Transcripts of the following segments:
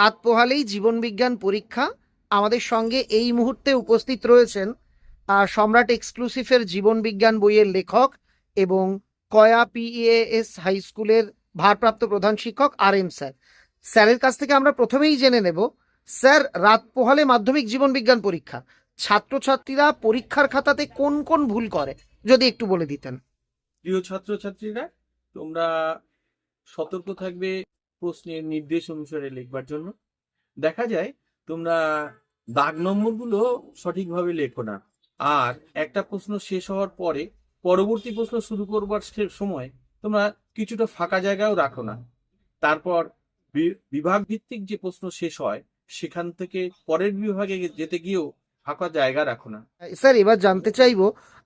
রাত পোহালেই জীবনবিজ্ঞান পরীক্ষা। আমাদের সঙ্গে এই মুহূর্তে উপস্থিত রয়েছেন সম্রাট এক্সক্লুসিভের জীবনবিজ্ঞান বইয়ের লেখক এবং কয়া পিএএস হাই স্কুলের ভারপ্রাপ্ত প্রধান শিক্ষক আর এম স্যার। স্যারের কাছ থেকে আমরা প্রথমেই জেনে নেব, স্যার রাত পোহালে মাধ্যমিক জীবনবিজ্ঞান পরীক্ষা। ছাত্রছাত্রীরা পরীক্ষার খাতাতে কোন কোন ভুল করে, যদি একটু বলে দিতেন। প্রিয় ছাত্রছাত্রীরা, তোমরা সতর্ক থাকবে প্রশ্নের নির্দেশ অনুসারে লিখবার জন্য। দেখা যায় তোমরা দাগ নম্বরগুলো সঠিকভাবে লেখো না। আর একটা প্রশ্ন শেষ হওয়ার পরে পরবর্তী প্রশ্ন শুরু করবার সময় তোমরা কিছুটা ফাঁকা জায়গাও রাখো না। তারপর বিভাগ ভিত্তিক যে প্রশ্ন শেষ হয়, সেখান থেকে পরের বিভাগে যেতে গিয়েও ফাঁকা জায়গা রাখো না। স্যার, এবার জানতে চাইব,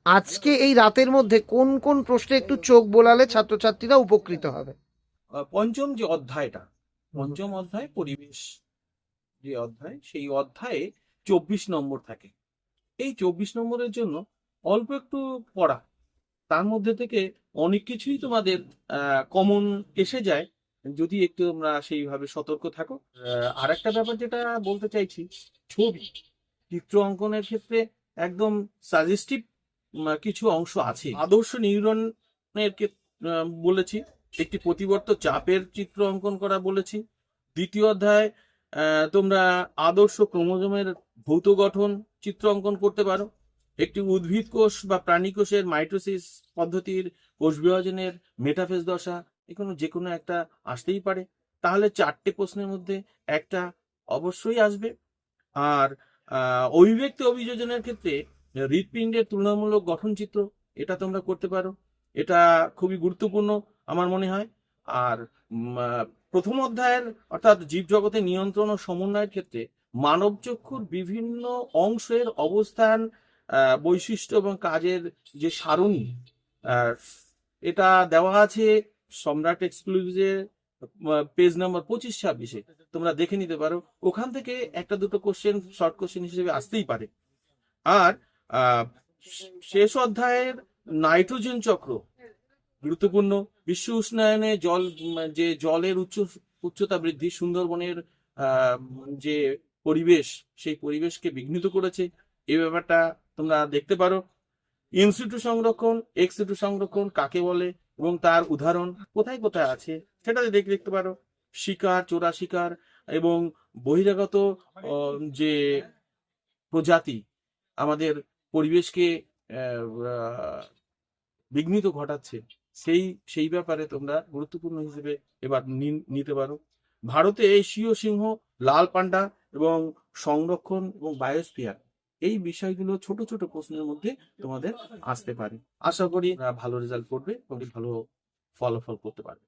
আজকে এই রাতের মধ্যে কোন কোন প্রশ্নে একটু চোখ বোলালে ছাত্রছাত্রীরা উপকৃত হবে? পঞ্চম যে অধ্যায়টা পঞ্চম অধ্যায় পরিবেশ যে অধ্যায় সেই অধ্যায়ে চব্বিশ নম্বর থাকে। এই চব্বিশ নম্বরের জন্য অল্প একটু পড়া তার মধ্যে থেকে অনেক কিছুই তোমাদের কমন এসে যায় যদি একটু তোমরা সেইভাবে সতর্ক থাকো। আর একটা ব্যাপার যেটা বলতে চাইছি ছবি চিত্র অঙ্কনের ক্ষেত্রে একদম সাজেস্টিভ কিছু অংশ আছে। আদর্শ নিউরনের বলেছি। একটি প্রতিবর্ত চাপের চিত্র অঙ্কন করা বলেছি। দ্বিতীয় অধ্যায় তোমরা আদর্শ ক্রোমোজোমের ভৌত গঠন চিত্র অঙ্কন করতে পারো। একটি উদ্ভিদ কোষ বা প্রাণী কোষের মাইটোসিস পদ্ধতির কোষ বিভাজনের মেটাফেজ দশা এখানে যে কোনো একটা আসতেই পারে। তাহলে চারটে প্রশ্নের মধ্যে একটা অবশ্যই আসবে। আর অভিব্যক্তি অভিযোজনের ক্ষেত্রে হৃৎপিণ্ডের তুলনামূলক গঠনচিত্র এটা তোমরা করতে পারো। এটা খুবই গুরুত্বপূর্ণ। আমার মনে হয়। আর প্রথম অধ্যায়ের, অর্থাৎ জীবজগতের নিয়ন্ত্রণ ও সমন্বয়ের ক্ষেত্রে মানব চক্ষুর বিভিন্ন অংশের অবস্থান বৈশিষ্ট্য এবং কাজের যে সারণী এটা দেওয়া আছে সম্রাট এক্সক্লুসিভের পেজ নাম্বার পঁচিশ ছাব্বিশে। তোমরা দেখে নিতে পারো। ওখান থেকে একটা দুটো কোশ্চেন শর্ট কোশ্চেন হিসেবে আসতেই পারে। আর শেষ অধ্যায়ের নাইট্রোজেন চক্র গুরুত্বপূর্ণ। বিশ্ব উষ্ণায়নে জল যে জলের উচ্চ, উচ্চতা বৃদ্ধি সুন্দরবনের যে পরিবেশ, সেই পরিবেশকে বিঘ্নিত করেছে। এই ব্যাপারটা তোমরা দেখতে পারো। ইনস্টিটিউট সংরক্ষণ এক্সিটু সংরক্ষণ কাকে বলে এবং তার উদাহরণ কোথায় কোথায় আছে সেটা দেখে, দেখতে পারো। শিকার, চোরা শিকার এবং বহিরাগত যে প্রজাতি আমাদের পরিবেশকে বিঘ্নিত ঘটাচ্ছে। সেই সেই ব্যাপারে তোমরা গুরুত্বপূর্ণ হিসেবে এবার নিতে পারো। ভারতে এশীয় সিংহ, লাল পান্ডা এবং সংরক্ষণ এবং বায়োস্ফিয়ার এই বিষয়গুলো ছোট ছোট প্রশ্নের মধ্যে তোমাদের আসতে পারে। আশা করি ভালো রেজাল্ট করবে এবং ভালো ফলাফল করতে পারবে।